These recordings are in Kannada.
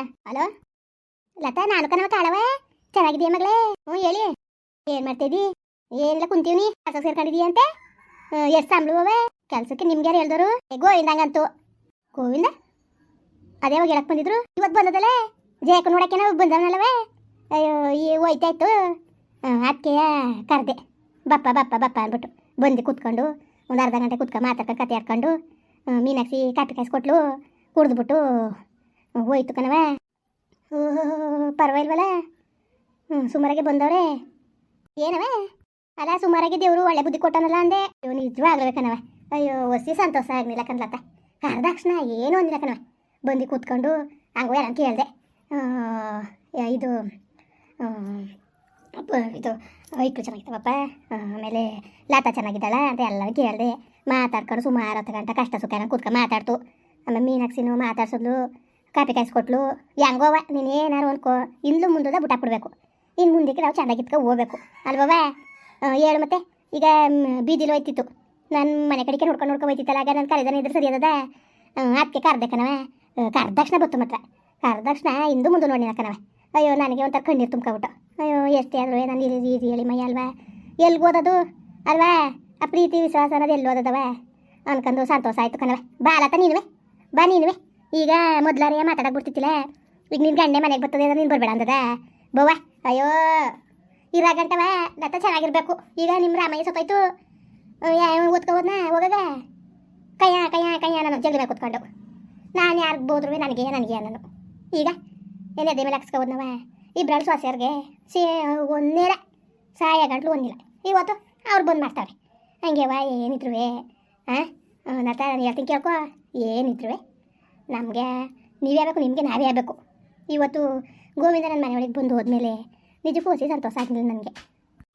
ಹಲೋ? ಲತಾ, ನಾನು ಕನವ ಕಾಳವ ಚೆನ್ನಾಗಿದೆಯಾ ಮಗಳೇ? ಹ್ಞೂ, ಹೇಳಿ. ಏನು ಮಾಡ್ತಿದ್ದಿ? ಏನಿಲ್ಲ ಕುಂತೀವಿ ಕೆಲಸ ಸೇರ್ಕೊಂಡಿದೀಯ ಅಂತೆ? ಎಷ್ಟು ಸಂಬಳವೇ ಕೆಲಸಕ್ಕೆ ನಿಮ್ಗೆ ಯಾರು ಹೇಳ್ದವರು ಗೋವಿಂದಂಗಂತೂ. ಗೋವಿಂದ? ಅದೇ ಯಾವಾಗ ಹೇಳಕ್ ಬಂದಿದ್ರು? ಇವತ್ತು ಬಂದದಲ್ಲೇ? ಜಯಕ ನೋಡಕ್ಕೆ ನಾವು ಬಂದವನಲ್ಲವೇ? ಅಯ್ಯೋ, ಈ ಹೋಯ್ತಾಯ್ತು. ಅದಕ್ಕೆಯ ಕರೆದೆ. ಬಪ್ಪ ಬಪ್ಪ ಬಪ್ಪ ಅಂದ್ಬಿಟ್ಟು. ಬಂದು ಕೂತ್ಕೊಂಡು, ಒಂದು ಅರ್ಧ ಗಂಟೆ ಕೂತ್ಕೊಂಡು ಮಾತಾಡ್ಕೊಂಡು ಕತೆ ಆಡ್ಕೊಂಡು ಮೀನಾಕ್ಷಿ ಕಾಪಿ ಕಾಯಿಸ್ಕೊಟ್ಲು, ಕುಡಿದ್ಬಿಟ್ಟು ಹೋಯ್ತು ಕಣವ ಪರವಾಗಿಲ್ವಲ್ಲ? ಹ್ಞೂ ಸುಮಾರಾಗೆ ಬಂದವ್ರೆ. ಏನವ ಅಲ್ಲ, ಸುಮಾರಾಗಿ ದೇವರು ಒಳ್ಳೆ ಬುದ್ಧಿ ಕೊಟ್ಟನಲ್ಲ ಅಂದೆ. ಇವ್ ನಿಜವಾಗ್ಲೂ ಕಣವ ಅಯ್ಯೋ, ಒಸಿ ಸಂತೋಷ ಆಗ್ಲಿಲ್ಲ ಕಣ್ಲತ್ತ. ಕರೆದಾಕ್ಷಣ ಏನು ಅಂದಿಲ್ಲ ಕಣವ ಬಂದು ಕೂತ್ಕೊಂಡು ಹಂಗೋ ಯಾರು ಕೇಳಿದೆ ಇದು ಇದು ಐಕ್ಳು ಚೆನ್ನಾಗಿತ್ತವಪ್ಪ ಆಮೇಲೆ ಲಾತ ಚೆನ್ನಾಗಿದ್ದಾಳ ಅಂತ ಎಲ್ಲರೂ ಕೇಳಿದೆ. ಮಾತಾಡ್ಕೊಂಡು ಸುಮಾರು ಹತ್ತು ಗಂಟೆ ಕಷ್ಟ ಸುಖ ಕೂತ್ಕೊಂಡು ಮಾತಾಡ್ತು. ಆಮೇಲೆ ಮೀನಾಕ್ಷಿನೂ ಮಾತಾಡ್ಸಿದ್ಲು. ಕಾಪಿ ಕಾಯಿಸ್ಕೊಟ್ಲು ಹೆಂಗೋವ, ನೀನು ಏನಾರು ಅನ್ಕೋ, ಇಂದ್ಲು ಮುಂದದ ಬುಟ್ಟ ಹಾಕ್ಬಿಡ್ಬೇಕು ಇನ್ನು ಮುಂದಕ್ಕೆ ನಾವು ಚೆನ್ನಾಗಿತ್ಕೊ ಹೋಗ್ಬೇಕು. ಅಲ್ವವ ಹೇಳು ಮತ್ತೆ. ಈಗ ಬೀದಿಲಿ ಹೋಯ್ತಿತ್ತು. ನನ್ನ ಮನೆ ಕಡೆಗೆ ನೋಡ್ಕೊಂಡು ನೋಡ್ಕೊಂಡು ಹೋಯ್ತಿತ್ತಲ್ಲ, ಆಗ ನನ್ನ ಕರೆದನ ಇದ್ರೆ ಸರಿ ಅದ ಅದಕ್ಕೆ ಕರ್ದೆ ಕಣವ ಕರ್ದಕ್ಷಣ ಬತ್ತು ಮಾತ್ರ. ಕರ್ದಕ್ಷಣ ಇಂದು ಮುಂದೆ ನೋಡಿನ ಕಣವ ಅಯ್ಯೋ, ನನಗೆ ಒಂಥರ ಕಣ್ಣೀರು ತುಂಬ್ಕೊಬಿಟ್ಟು. ಅಯ್ಯೋ, ಎಷ್ಟೇ ಆದ್ರೂ ನಾನು ಇಲ್ಲಿ ಇದು ಹೇಳಿ ಮೈ ಅಲ್ವಾ. ಎಲ್ಲಿ ಓದೋದು? ಅಲ್ವಾ, ಆ ಪ್ರೀತಿ, ವಿಶ್ವಾಸ ಅನ್ನೋದು ಎಲ್ಲಿ ಓದದವ? ಅನ್ಕೊಂಡು ಸಂತೋಷ ಆಯಿತು ಕಣವ ಬಾಲತ ನೀನುವೆ. ಬಾ ನೀನುವೆ. ಈಗ ಮೊದ್ಲಾರಿಯ ಮಾತಾಡಕ್ ಬಿಡ್ತಿತ್ತಿಲ್ಲ ಈಗ ನಿನ್ನ ಗಂಡೆ ಮನೆಗೆ ಬರ್ತದೆ ಅಂದ್ರೆ ನೀನು ಬರಬೇಡ ಅಂದದ? ಬವ್ವ, ಅಯ್ಯೋ ಇರೋ ದತ್ತ ಚೆನ್ನಾಗಿರ್ಬೇಕು. ಈಗ ನಿಮ್ಮ ರಾಮಯ್ಯ ಸತ್ತೋಯ್ತು ಓದ್ಕೊ ಹೋದ್ನ ಹೋಗಾಗ? ಕಯ್ಯ ಕಯ್ಯ ಕಯ್ಯ ನಾನು ಜಲ್ದಿ ಮೇಲೆ ಕೂತ್ಕೊಂಡು. ನಾನು ಯಾರಿಗೆ ಬೋದ್ರು ನನಗೆ ನನಗೆ ನಾನು ಈಗ ಏನು ಎದೆ ಮೇಲೆ ಹಾಕ್ಸ್ಕೊ ಇಬ್ಬರಲ್ಲಿ ಇಬ್ಬರು ಸೊಸೆಯರ್ಗೆ ಸೇ ಒಂದೇರ ಸಾಯ ಗಂಟ್ಲು ಒಂದಿಲ್ಲ. ಇವತ್ತು ಅವ್ರು ಬಂದು ಮಾಡ್ತಾವ್ರೆ. ಹಂಗೆವ ಏನಿದ್ರು ಹಾಂ ನತ್ತ ನಾನು ಹೇಳ್ತೀನಿ ಕೇಳ್ಕೊ. ಏನಿದ್ರು ನಮಗೆ ನೀವೇ ಬೇಕು ನಿಮಗೆ ನಾವೇ ಆಗಬೇಕು. ಇವತ್ತು ಗೋವಿಂದ ನನ್ನ ಒಳಗೆ ಬಂದು ಹೋದ್ಮೇಲೆ ನಿಜಕ್ಕೂ ಹಸಿ ಸಂತೋಷ ಆಗಿಲ್ಲ ನನಗೆ.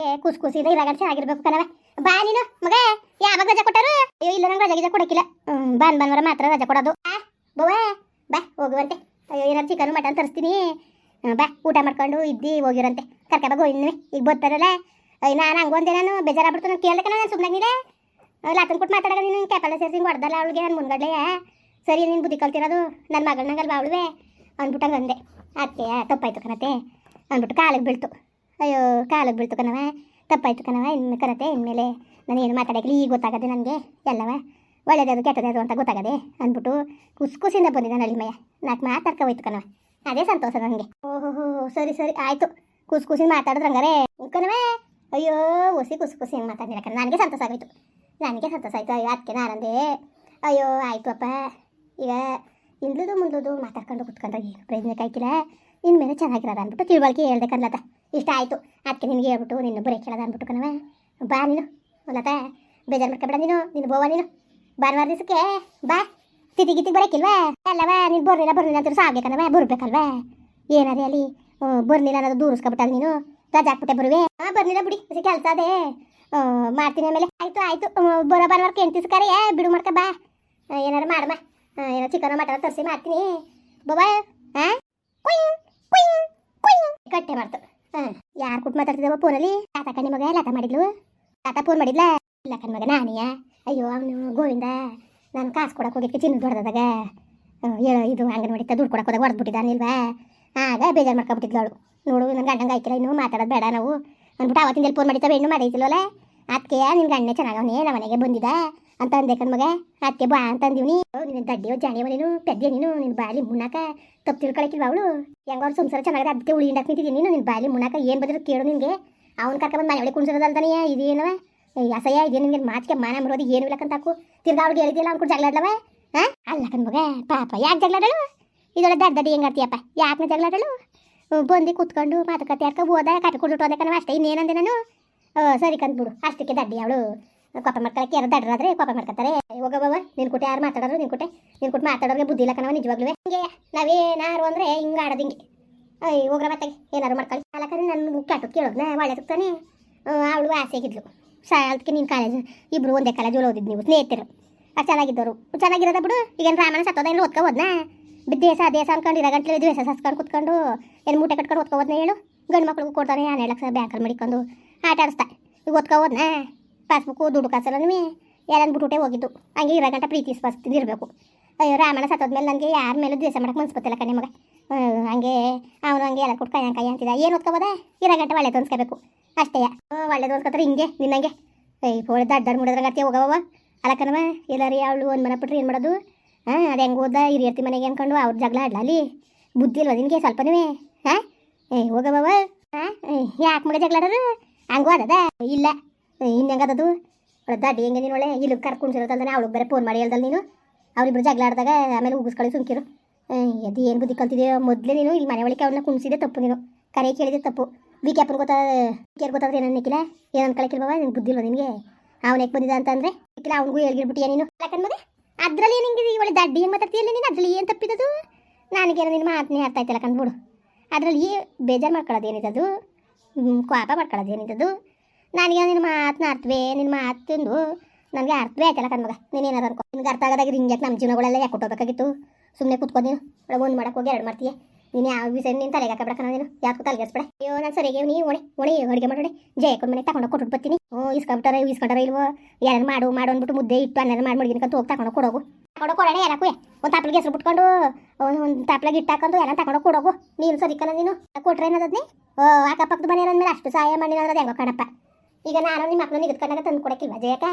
ಏ ಕುಸ್ ಕುಸಿದ ಇರಾಗ ಚೆನ್ನಾಗಿರ್ಬೇಕು ಕಣವ ಬಾ ನೀನು, ಮಗ, ಯಾವಾಗ ರಜಾ ಕೊಟ್ಟರು? ಅಯ್ಯೋ, ಇಲ್ಲ, ನಂಗೆ ರಜಾ ಗಿಜೆ ಕೊಡಕ್ಕಿಲ್ಲ ಬಾನ್ ಬಾನ್ವರ ಮಾತ್ರ ರಜಾ ಕೊಡೋದು. ಆ ಬವ್ವ ಬಾ, ಹೋಗುವಂತೆ. ಅಯ್ಯೋ ಏನಾರು ಚಿಕನ್, ಮಟನ್ ತರಿಸ್ತೀನಿ. ಬಾ, ಊಟ ಮಾಡ್ಕೊಂಡು ಇದ್ದಿ, ಹೋಗಿರಂತೆ. ಕರ್ಕ ಬಾ ಹೋಗಿದ್ವಿ ಈಗ ಬರ್ತಾರಲ್ಲ. ಅಯ್ಯ, ನಾನು ಒಂದೇ ನಾನು ಬೇಜಾರಾಗ್ಬಿಡ್ತು ನಾನು ಕೇಳ್ದೆ ಕಣ ನಾನು ಸುಮ್ಮನೆ ನೀನೆ ಲಾತನ್ ಕೊಟ್ಟು ಮಾತಾಡೋದು ನೀನು. ಕ್ಯಾಪಲ್ಲ ಸೇರಿಸಿ ಹೊಡೆದಲ್ಲ ಅವಳಿಗೆ, ನಾನು ಮುಂದ್ಗಡೆ ಸರಿ, ನೀನು ಬುದ್ಧಿ ಕಲ್ತಿರೋದು ನನ್ನ ಮಗಳನ್ನಂಗಲ್ ಬಾವಳುವೆ ಅಂದ್ಬಿಟ್ಟಂಗೆ ಅಂದೆ ಅದಕ್ಕೆ ತಪ್ಪಾಯ್ತು ಕಣತೆ ಅಂದ್ಬಿಟ್ಟು ಕಾಲಿಗೆ ಬೀಳ್ತು. ಅಯ್ಯೋ, ಕಾಲಿಗೆ ಬೀಳ್ತು ಕಣವ ತಪ್ಪಾಯ್ತು ಕಣವ ಇನ್ನು ಕಣತೆ ಇನ್ಮೇಲೆ ನಾನು ಏನು ಈಗ ಗೊತ್ತಾಗದೆ ನನಗೆ. ಎಲ್ಲವ ಒಳ್ಳೇದದು ಕೆಟ್ಟದ್ದು ಅಂತ ಗೊತ್ತಾಗದೆ ಅಂದ್ಬಿಟ್ಟು ಕುಸ್ ಕುಸಿಂದ ಬಂದಿದ್ದ ನಳಿಮಯ್ಯ ನಾಲ್ಕು ಮಾತಾಡ್ಕ ಹೋಯ್ತು ಕಣವ ಅದೇ ಸಂತೋಷ ನನಗೆ ಓಹೋ ಸರಿ ಸರಿ, ಆಯಿತು. ಕುಸ್ ಕುಸಿ ಮಾತಾಡಿದ್ರೆ ಹಂಗಾರೆ ಕಣವ ಅಯ್ಯೋ ಹುಸಿ ಕುಸ್ ಕುಸಿ ಹೆಂಗೆ ನನಗೆ ಸಂತೋಷ ಆಗೋಯ್ತು. ನನಗೆ ಸಂತೋಷ ಆಯಿತು. ಅಯ್ಯೋ ಅದಕ್ಕೆ ನಾನಂದೆ. ಅಯ್ಯೋ, ಆಯಿತು ಅಪ್ಪ. ಈಗ ಇಂದ್ಲದು ಮುಂದದು ಮಾತಾಡ್ಕೊಂಡು ಕುತ್ಕೊಂಡ್ರೆ ಏನು ಪ್ರಯೋಜನ ಕಾಯ್ಕಿಲ್ಲ ಮೇಲೆ ಚೆನ್ನಾಗಿರೋದು ಅಂದ್ಬಿಟ್ಟು ತಿಳುವಳಿಕೆ ಹೇಳ್ದೆ ಕನ್ಲತ. ಇಷ್ಟ ಆಯಿತು. ಅದಕ್ಕೆ ನಿನಗೆ ಹೇಳ್ಬಿಟ್ಟು ನಿನ್ನ ಬರೀ ಕೇಳೋದು ಅಂದ್ಬಿಟ್ಟು ಕಣವ ಬಾ ನೀನು. ಲತ, ಬೇಜಾರು ಮಾಡ್ಕೊಬೇಡ ನೀನು. ನಿನ್ನ ಬೋವ ನೀನು. ಭಾನುವಾರ ದಿವಸಕ್ಕೆ ಬಾ. ತಿಥಿ ಗಿತಿ ಬರೋಕ್ಕಿಲ್ವಾ ಅಲ್ಲವ ನೀನು ಬರ್ಲಿಲ್ಲ ಬರ್ಲಿಲ್ಲ ಅಂತ ಸಾಗ್ಬೇಕಲ್ವ ಬರ್ಬೇಕಲ್ವಾ? ಏನಾರೇ ಅಲ್ಲಿ? ಬರ್ಲಿಲ್ಲ ಅನ್ನೋದು ದೂರಿಸ್ಕೊಬಿಟ್ಟಲ್ಲ ನೀನು? ರಜೆ ಹಾಕ್ಬಿಟ್ಟೆ ಬರುವೆ. ಹಾಂ ಬರ್ಲಿಲ್ಲ ಬಿಡಿ. ಕೆಲಸ ಅದೇ. ಮಾಡ್ತೀನಿ ಆಮೇಲೆ. ಆಯಿತು ಆಯಿತು. ಬರೋ ಭಾನುವಾರಕ್ಕೆ ಎಂಟು ಕರೆಯೇ ಬಿಡು ಮಾಡ್ಕ, ಬಾ. ಮಾಡಮ್ಮ ಏನೋ ಚಿಕನ್ ಮಟನ್ ತರಿಸಿ ಮಾಡ್ತೀನಿ. ಬಾಬಾ ಹಾಂ? ಕಟ್ಟೆ ಮಾಡ್ತು. ಹಾಂ, ಯಾರು ಕುಟ್ ಮಾತಾಡ್ತಿದ್ದವ ಫೋನಲ್ಲಿ ತಾತ ಕಣ್ಣಿ ಮಗ, ಲತ ಮಾಡಿದ್ಲು? ತಾತ ಫೋನ್ ಮಾಡಿದ್ಲ? ಇಲ್ಲ ಕಣ್ ಮಗ, ನಾನಿಯ. ಅಯ್ಯೋ, ಅವನು ಗೋವಿಂದ. ನಾನು ಕಾಸು ಕೊಡಕ್ಕೆ ಹೋಗಿಕ್ಕೆ ಚಿನ್ನ ಹೊಡೆದಾಗ ಇದು ಅಂಗನವಾಡಿ ದುಡ್ಡು ಕೊಡಕ್ಕೆ ಹೋದಾಗ ಹೊಡೆದ್ಬಿಟ್ಟಿದ್ದಾನಿಲ್ವಾ ಆಗ ಬೇಜಾರು ಮಾಡ್ಕೊಬಿಟ್ಟಿದ್ಲು ಅವಳು. ನೋಡು ನನ್ನ ಗಂಡಂಗೆ ಆಯ್ತಿಲ್ಲ ಇನ್ನು, ಮಾತಾಡೋದು ಬೇಡ ನಾವು. ಅಂದ್ಬಿಟ್ಟು ಅವತ್ತಿಂದ ಫೋನ್ ಮಾಡಿದ್ದಾವೆ ಹೆಣ್ಣು ಮಾಡೈತಿಲ್ವಲ್ಲ ಅದಕ್ಕೆ ನಿನ್ನ ಗಂಡನೇ ಚೆನ್ನಾಗವನೇ ನಮ್ಮ ಮನೆಗೆ ಬಂದಿದ್ದ? ಅಂತ ಅಂದೆ ಮಗ. ಅದಕ್ಕೆ ಬಾ ಅಂತ ನೀನು ನಿನ್ನ ದಡ್ಡಿಯೋ ಜಾಣಿಯವ ನೀನು ಪೆದ್ದೆ ನೀನು, ನಿನ್ನ ಬಾಲಿ ಮುನ್ನಾಕ ತಪ್ಪು ತಿಳ್ಕೊಳಕಿಲ್ವ ಅವಳು? ಹೆಂಗ ಅವ್ರ ಸಂಸಾರ ಚೆನ್ನಾಗಿದೆ ಅದಕ್ಕೆ ಉಳಿ ಹಿಂಡಕ್ಕೆ ನಿಂತಿದ್ದೀನಿ ನೀನು, ನಿನ್ನ ಬಾಲಿ ಮುನ್ನಾಕ ಏನು ಬಂದ್ರು ಕೇಳು ನಿನಗೆ. ಅವ್ನು ಕರ್ಕೊಂಡ್ಬಂದು ಮನೆ ಒಳಗೆ ಕುಣಿಸೋದಲ್ದಾನೆ ಇದೇನವ? ಅಸಹ್ಯ ಇದೇನು ನಿನಗೆ? ಮಾತಿಗೆ ಮಾನ ಮರೋದು ಏನು ಇಲ್ಲ ಕಂತಾಕು. ತಿರ್ಗಾ ಅವ್ಳಿಗೆ ಹೇಳಿದ್ಯಲ್ಲ ಅವ್ನು ಕೂಡ ಜಗಳ ಆಡ್ಲವ ಹಾಂ ಅಲ್ಲ ಕಣ್ಮಗ ಪಾಪ, ಯಾಕೆ ಜಗಳ ಆಡಳು ಇದೊಳ ದಡ್ಡ ದಡ್ಡಿ ಹೆಂಗೆ ಆಡ್ತೀಯಪ್ಪ? ಯಾಕೆ ಜಗಳ ಆಡಳು ಬಂದು ಕೂತ್ಕೊಂಡು ಮಾತುಕತೆ ಆಡ್ಕೊ ಹೋದ ಕಟ್ಕೊಂಡು ಕಣವ ಅಷ್ಟೇ ಇನ್ನೇನಂದೆ ನಾನು? ಸರಿ ಕಂದ್ಬಿಡು ಅಷ್ಟಕ್ಕೆ ದಡ್ಡಿ ಅವಳು. ಕೋಪ ಮಾಡ್ಕೊಳಕ್ಕೆ ಯಾರು ದಡ್ರಾದ್ರೆ ಕೋಪ ಮಾಡ್ಕೊತಾರೆ. ಹೋಗವ ನಿನ್ ಕುಟೆ ಯಾರು ಮಾತಾಡೋರು? ನಿನ್ ಕುಟೆ? ನಿನ್ ಕುಟೆ ಮಾತಾಡೋರಿಗೆ ಬುದ್ಧಿ ಇಲ್ಲ ಕಣವ ನಿಜವಾಗ್ಲೂ ಹಿಂಗೆ ನಾವೇನಾರು ಅಂದ್ರೆ ಹಿಂಗೆ ಆಡೋದು ಹಿಂಗೆ. ಅಯ್ಯ, ಹೋಗ್ರ ಮತ್ತೆ ಏನಾರು ಮಾಡ್ಕೊಳ್ಳಿ. ಅಲ್ಲಕರೆ ನನ್ನ ಕೆಟ್ಟದ್ದು ಕೇಳೋದ್ನ ಒಳ್ಳೆ ತಾನೆ ಅವಳು ಆಸೆ ಆಗಿದ್ಲು ಅದಕ್ಕೆ ನಿನ್ ಕಾಲೇಜ್ ಇಬ್ರು ಒಂದೇ ಕಾಲೇಜ್ ಓದಿದ್ ನೀವು, ಸ್ನೇಹಿತರು. ಅದು ಚೆನ್ನಾಗಿದ್ದವರು. ಚೆನ್ನಾಗಿರೋದ ಬಿಡು. ಈಗ ರಾಮನ ಸತ್ತೋದ ಏನು ಓದ್ಕೊ ಹೋದ್ನಾ? ದೇಶ ದೇಶ ಅನ್ಕೊಂಡು ಇರೋ ಗಂಟ್ಲೆ ದ್ವೇಷ ಸಸ್ಕೊಂಡು ಕುತ್ಕೊಂಡು ಏನು ಮೂಟೆ ಕಟ್ಕೊಂಡು ಓದ್ಕೊ ಹೋದ್ನ ಹೇಳು? ಗಂಡು ಮಕ್ಳಿಗೂ ಕೊಡ್ತಾನೆ ಹನ್ನೆರಡು ಲಕ್ಷ ಬ್ಯಾಂಕಲ್ಲಿ ಮಡಿಕೊಂಡು. ಆಟ ಆಡಿಸ್ತಾ ಈಗ ಓದ್ಕೊ ಹೋದ್ನಾ? ಪಾಸ್ಬುಕ್ಕು ದುಡ್ಡು ಕಾಸಲ್ಲ ಯಾರನ್ನ ಬಿಟ್ಟುಟೆ ಹೋಗಿದ್ದು. ಹಂಗೆ ಇರೋ ಗಂಟ ಪ್ರೀತಿ ಇರಬೇಕು ಅಯ್ಯೋ ರಾಮನ ಸತ್ತೋದ್ಮೇಲೆ ನನಗೆ ಯಾರ ಮೇಲೂ ದ್ವೇಷ ಮಾಡಕ್ಕೆ ಮನ್ಸು ಬರ್ತಿಲ್ಲ ಕಣೆ ಮಗ. ಹಂಗೆ ಅವನು ಹಂಗೆ ಎಲ್ಲ ಕೊಟ್ಟು ಕೈ ಕೈ ಅಂತಿದ್ದ. ಏನು ಓದ್ಕೋಬೋದ? ಇರೋ ಗಂಟೆ ಒಳ್ಳೆ ತೋರಿಸ್ಕೋಬೇಕು ಅಷ್ಟೇ. ಒಳ್ಳೆ ತೋರಿಸ್ಕೋತಾರೆ ಹಿಂಗೆ ನಿನ್ನಂಗೆ ಏಯ್ ಪೋಳಿ ದಡ್ಡ ದಡ್ಡ ಮುಡಿದ್ರೆ ಗತಿ ಹೋಗವ ಅಲ್ಲಕ್ಕನವ ಎಲ್ಲಾರಿ ಅವಳು ಒಂದು ಮನೆ ಬಿಟ್ರೆ ಏನು ಮಾಡೋದು? ಹಾಂ, ಅದು ಹೆಂಗೆ ಓದ ಹಿರಿಯರ್ತಿ ಮನೆಗೆ ಅನ್ಕೊಂಡು ಅವ್ರ ಜಗಳ ಆಡ್ಲಲ್ಲಿ ಬುದ್ಧಿ ಇಲ್ವ ನಿನಗೆ ನೀವೇ ಹಾಂ? ಏಯ್, ಹೋಗವ ಹಾಂ? ಯಾಕೆ ಮಗ ಜಗಳ ಆಡೋದು? ಹಂಗೂ ಅದದ ಇಲ್ಲ. ಇನ್ನೆಂಗದದು ದಡ್ಡಿ ಹೆಂಗೆ ನೀನು ಒಳ್ಳೆ? ಇಲ್ಲಿ ಕರ್ಕೊಂಡು ಅವಳಿಗೆ ಬೇರೆ ಫೋನ್ ಮಾಡಿ ಹೇಳ್ದಲ್ಲ ನೀನು. ಅವ್ರಿಬ್ರು ಜಗಳ ಆಡಿದಾಗ ಆಮೇಲೆ ಉಗಿಸ್ಕೊಳ್ಳಿ ಸುಮ್ಕಿರು. ಅದು ಏನು ಬುದ್ಧಿ ಕಲ್ತಿದೆಯೋ? ಮೊದಲೇ ನೀನು ಇಲ್ಲಿ ಮನೆ ಒಳಗೆ ಅವ್ರನ್ನ ಕುಣಿಸಿದೆ ತಪ್ಪು ನೀನು. ಕರೆ ಕೇಳಿದೆ ತಪ್ಪು. ವಿಕ್ಯಾಪನ್ ಗೊತ್ತಾ? ಕೇರ್ ಗೊತ್ತಾದ್ರೆ ಏನನ್ನ ಅನ್ನಕ್ಕಿಲ್ಲ ಏನು ಅನ್ಕೊಳಕಿಲ್ವ ಬಾಬಾ ಬುದ್ಧಿ ಇಲ್ವ ನಿನಗೆ? ಅವ್ನು ಯಾಕೆ ಬಂದಿದ್ದ ಅಂತಂದ್ರೆ ಇಲ್ಲ ಅವ್ನಿಗೂ ಹೇಳ್ಗಿರ್ಬಿಟ್ಟಿಯ ನೀನು? ಯಾಕಂದ್ ಅದರಲ್ಲಿ ಏನು ಹಿಂಗಿದೆ? ಒಳ್ಳೆ ದಡ್ಡಿ ಹೆಂಗೆ ಮಾತಾಡ್ತೀಯಲ್ಲ ನೀನು? ಅದ್ರಲ್ಲಿ ಏನು ತಪ್ಪಿದದು? ನನಗೇನೋ ನಿನ್ನ ಮಾತನ್ನೇ ಅರ್ಥ ಆಯ್ತಲ್ಲ ಕಂದ್ಬಿಡು ಅದರಲ್ಲಿ ಬೇಜಾರು ಮಾಡ್ಕೊಳ್ಳೋದು ಏನಿದ್ದದು ಕೋಪ ಮಾಡ್ಕೊಳ್ಳೋದು ಏನಿದ್ದದು ನನಗೆ ನಿನ್ನ ಮಾತನ್ನ ಅರ್ಥವೇ ನಿನ್ನ ಮಾತಂದು ನನಗೆ ಅರ್ಥವೇ ಆಯ್ತಲ್ಲ ಕಣ್ಮಗ ನೀನು ಏನಾರು ಅನ್ಕೋ. ನಿನ್ಗೆ ಅರ್ಥ ಆಗೋದಾಗ ಹಿಂಗ್ಯಾಕೆ ನಮ್ಮ ಜೀವನಗಳೆಲ್ಲ ಯಾಕೆ ಕೊಟ್ಟೋಗ್ಬೇಕಾಗಿತ್ತು? ಸುಮ್ಮನೆ ಕುತ್ಕೊಂಡು ನೀನು. ಒಳಗೆ ಒಂದು ಮಾಡಕ್ಕೆ ಹೋಗಿ ಎರಡು ಮಾಡ್ತೀಯ. ನೀನು ಯಾವ ವಿಷಯ ನೀನು ತಲೆಗೆ ಹಾಕಬೇಡ ನೀನು. ಯಾಕೆ ತಲೆಗೆಸ್ಬೇಡ ಅಯ್ಯೋ, ನಾನು ಸರಿಗೆ ನೀ ಒಣೆ ಒಣೆ ಅಡುಗೆ ಜಯ ಕೊಂಡು ಮನೆ ತಗೊಂಡು ಕೊಟ್ಟು ಬರ್ತೀನಿ. ಹ್ಞೂ ಇಸ್ಕೊಂಬಿಟ್ಟಾರೆ ಇಸ್ಕೊಂಡಾರ ಇಲ್ವೋ? ಯಾರು ಮಾಡು ಮಾಡು ಅಂದ್ಬಿಟ್ಟು ಮುದ್ದೆ ಇಟ್ಟು ಅನ್ನ ಮಾಡಿ ಮಡಗಿನ್ಕಂತ ಹೋಗಿ ತಗೊಂಡು ಕೊಡೋಗು. ತಗೊಂಡು ಕೊಡೋಣ ಯಾರಕ್ಕೂ ಒಂದು ತಾಪ್ಲಿಗೆ ಹೆಸರು ಬಿಟ್ಕೊಂಡು ಒಂದು ತಾಪ್ಲಾಗ ಇಟ್ಟಾಕೊಂಡು ಎಲ್ಲ ತಗೊಂಡು ಕೊಡೋಗು. ನೀನು ಸರಿ ಕಣ ನೀನು. ಕೊಟ್ರೆ ಏನದದ್ನಿ ಅಕ್ಕಪಕ್ಕದ ಮನೆ ಮೇಲೆ ಅಷ್ಟು ಸಹಾಯ ಮಾಡಿ ಅನ್ನೋದು ಹೆಂಗೋ ಕಣಪ್ಪ. ಈಗ ನಾನು ನಿಮ್ಮ ಮಕ್ಕಳು ನಿಗದ್ಕೊಂಡಾಗ ತಂದು ಕೊಡಕ್ಕಿಲ್ವ ಜಯಕ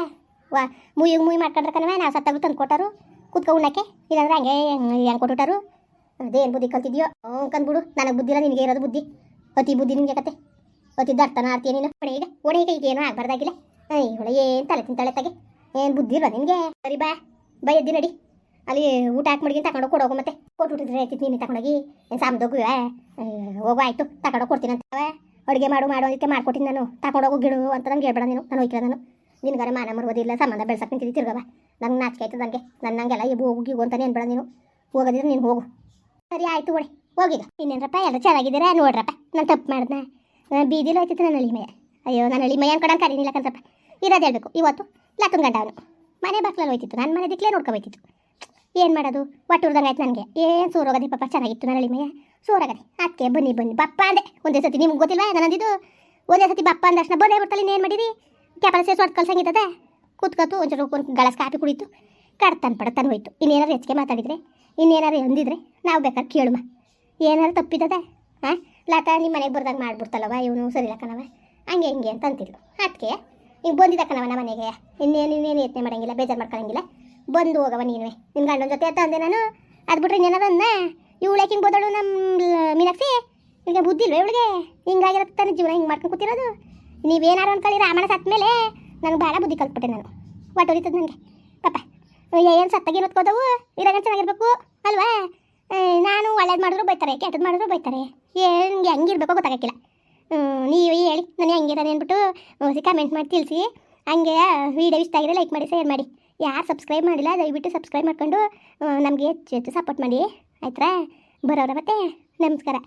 ವಾ ಮುಯ್ ಮುಯ್ ಮಾಡ್ಕೊಂಡ್ರೆ ಕಣವೆ ನಾವು ಸತ್ತಾಗ ತಂದು ಕೊಟ್ಟರು? ಕುತ್ಕೊ ಉಣ್ಣಕ್ಕೆ? ಇಲ್ಲಾಂದ್ರೆ ಹಂಗೆ ಹೆಂಗೆ ಕೊಟ್ಬಿಟ್ಟಾರು ಅದೇನು ಬುದ್ಧಿ ಕಲ್ತಿದ್ಯೋ? ಕಂದ್ಬಿಡು. ನನಗೆ ಬುದ್ಧಿ ಇಲ್ಲ, ನಿನಗೆ ಇರೋದು ಬುದ್ಧಿ. ಅತಿ ಬುದ್ಧಿ ನಿನಗೆ ಕತೆ. ಅತಿ ದರ್ತನ ಆಡ್ತೀಯ ನೀನು. ಒಡೆ ಈಗ ಒಡೆ ಈಗ ಈಗ ಏನೂ ಆಗ್ಬಾರ್ದಾಗಿಲ್ಲ ಇವಳೆ ಏನು ತಲೆ ತಿಂತಾಳೆ ತಗೆ? ಏನು ಬುದ್ಧಿ ಇಲ್ವಾ ನಿನಗೆ? ಸರಿ ಬಾ, ಬೈ ಎದ್ದಿ ನಡಿ. ಅಲ್ಲಿ ಊಟ ಹಾಕಿ ಮಡಿಗೆ ತಗೊಂಡು ಕೊಡೋಗು ಮತ್ತೆ. ಕೊಟ್ಟು ಹುಟ್ಟಿದ್ರೆ ಆಯ್ತಿತ್ತು ನೀನು ತಗೊಂಡೋಗಿ. ಏನು ಸಾಮ್ದೋಗುವ ಹೋಗು, ಆಯಿತು. ತಗೊಂಡೋಗಿ ಕೊಡ್ತೀನಿ ಅಂತವ? ಅಡುಗೆ ಮಾಡು ಮಾಡು ಅದಕ್ಕೆ ಮಾಡ್ಕೊಟ್ಟಿನಿ ನಾನು. ತಗೊಂಡೋಗು ಗಿಡು ಅಂತ ನಂಗೆ ಹೇಳ್ಬೇಡ ನೀನು. ನಾನು ಹೋಯ್ತಿಲ್ಲ ನಾನು. ನಿನ್ಗಾರ ಮಾನ ಮರುವುದಿಲ್ಲ ಸಂಬಂಧ ಬೆಳ್ಸಕ್ಕೆ ನಿಂತಿದ್ದು ತಿರ್ಗವ ನಂಗೆ ನಾಚಿಕೆ ಆಯ್ತು ನನಗೆ ನನ್ನ ನಂಗೆಲ್ಲ ಇಬ್ಬು ಹೋಗು ಅಂತಾನೆ ಅನ್ಬೇಡ ನೀನು. ಹೋಗೋದಿದ್ರೆ ನೀನು ಹೋಗು. ಸರಿ, ಆಯಿತು ಒಡೆ ಹೋಗಿಗ ಇನ್ನೇನ್ರಪ್ಪ ಎಲ್ಲ ಚೆನ್ನಾಗಿದ್ದೀರಾ? ನೋಡ್ರಪ್ಪ. ನಾನು ತಪ್ಪು ಮಾಡ್ದೆ. ಬೀದಿಲು ಹೋಯ್ತಿತ್ತು ನನ್ನ ಅಳಿಮಯ ಮಯ ಅಯ್ಯೋ, ನನ್ನ ಅಳಿಮಯ ಮಯ ಅನ್ಕೊಂಡು ಕರೀನಿಲ್ಲ ಕನ್ಸಪ್ಪ ಇರೋದು ಹೇಳ್ಬೇಕು. ಇವತ್ತು ಲಕ್ಕನ ಗಂಡ ಅವನು. ಮನೆ ಬಾಕ್ಲಲ್ಲಿ ಹೋಯ್ತಿತ್ತು. ನನ್ನ ಮನೆ ದಿಕ್ಕಲೇ ನೋಡ್ಕೊ ಹೋಯ್ತಿತ್ತು. ಏನು ಮಾಡೋದು? ಒಟ್ಟುರ್ದಂಗೆ ಆಯ್ತು ನನಗೆ. ಏನು ಸೋರೋಗದೆ ಪಾಪ ಚೆನ್ನಾಗಿತ್ತು ನನ್ನ ಹಳ್ಳಿ ಮಯ ಸೋರಾಗದೆ ಅದಕ್ಕೆ ಬನ್ನಿ ಬನ್ನಿ. ಬಪ್ಪ ಅಂದೆ. ಒಂದೇ ಸತಿ ನಿಮ್ಗೆ ಗೊತ್ತಿಲ್ವಾ? ನಾನಂದಿದ್ದು ಒಂದೇ ಸತಿ ಬಪ್ಪ ಅಂದ ತಕ್ಷಣ ಬಂದೇ ಬಿಡ್ತಲ್ಲ ಏನು ಮಾಡಿರಿ ಕ್ಯಾಪಲ್ ಸೇರಿಸಿ ಒಟ್ಟು ಕಲ್ಸಂಗಿದ್ದದೆ ಕೂತ್ಕೊತು ಒಂಚೂರು ಒಂದು ಗಳಸ್ ಕಾಪಿ ಕುಡಿತು ಕಡ್ತಾನೆ ಪಡತಾನೆ ಹೋಯ್ತು. ಇನ್ನೇನಾರು ಹೆಚ್ಚಿಗೆ ಮಾತಾಡಿದರೆ ಇನ್ನೇನಾರು ಅಂದಿದ್ರೆ ನಾವು ಬೇಕಾದ್ರೆ ಕೇಳುಮ. ಏನಾರು ತಪ್ಪಿದ್ದದೆ ಹಾಂ ಲತಾ ನಿಮ್ಮ ಮನೆಗೆ ಬರ್ದಾಗ ಮಾಡಿಬಿಡ್ತಲ್ಲವ ಇವನು ಸರಿ ಕಣವ ಹಂಗೆ ಹಿಂಗೆ ಅಂತ ಅಂತಿದ್ಲು. ಅದಕ್ಕೆ ಈಗ ಬಂದಿದ್ದ ನಮ್ಮ ಮನೆಗೆ. ಇನ್ನೇನು ಇನ್ನೇನು ಯತ್ನೆ ಮಾಡೋಂಗಿಲ್ಲ, ಬೇಜಾರು ಮಾಡ್ಕೊಳಂಗಿಲ್ಲ. ಬಂದು ಹೋಗವ ನೀನು ನಿನ್ನ ಗಂಡನ ಜೊತೆ ಅಂತ ಅಂದೆ ನಾನು. ಅದು ಬಿಟ್ರೆ ನೆನದನ್ನ ಇವಳಕ್ಕೆ ಹಿಂಗೆ ಬೋದಳು ನಮ್ಮ ಮೀನಾಕ್ಷಿ? ನಿಮಗೆ ಬುದ್ಧಿ ಇಲ್ವ ಇವಳಿಗೆ? ಹಿಂಗಾಗಿರತ್ತೆ ತಾನೇ ಜೀವನ ಹಿಂಗೆ ಮಾಡ್ಕೊಂಡು ಕೂತಿರೋದು? ನೀವೇನಾರು ಅಂದ್ಕೊಳ್ಳಿ ರಾಮಣ ಸತ್ತ ಮೇಲೆ ನಂಗೆ ಭಾಳ ಬುದ್ಧಿ ಕಲ್ತ್ಬಿಟ್ಟೆ ನಾನು. ಹೊಟ್ಟೋರಿತದ ನನಗೆ ಪಾಪ. ಏನು ಸತ್ತಾಗಿ ಓದ್ಕೋದವು ಇರಾಗ ಚೆನ್ನಾಗಿರ್ಬೇಕು? ಅಲ್ವಾ? ನಾನು ಒಳ್ಳೇದು ಮಾಡಿದ್ರು ಬೈತಾರೆ ಕೆಟ್ಟದ್ದು ಮಾಡಿದ್ರು ಬೈತಾರೆ. ಏನು ಹೆಂಗಿರ್ಬೇಕೋ ಗೊತ್ತಾಗಕ್ಕಿಲ್ಲ. ನೀವು ಹೇಳಿ. ನಾನು ಹೆಂಗಿದ್ದಾನೆ ಅಂದ್ಬಿಟ್ಟು ಕಮೆಂಟ್ ಮಾಡಿ ತಿಳಿಸಿ. ಹಂಗೆ ವೀಡಿಯೋ ಇಷ್ಟ ಆಗಿದೆ ಲೈಕ್ ಮಾಡಿ ಶೇರ್ ಮಾಡಿ. ಯಾರು ಸಬ್ಸ್ಕ್ರೈಬ್ ಮಾಡಿಲ್ಲ, ದಯವಿಟ್ಟು ಸಬ್ಸ್ಕ್ರೈಬ್ ಮಾಡ್ಕೊಂಡು ನಮಗೆ ಹೆಚ್ಚು ಹೆಚ್ಚು ಸಪೋರ್ಟ್ ಮಾಡಿ. ಆಯ್ತಾ ಬರೋರ ಮತ್ತೆ? ನಮಸ್ಕಾರ.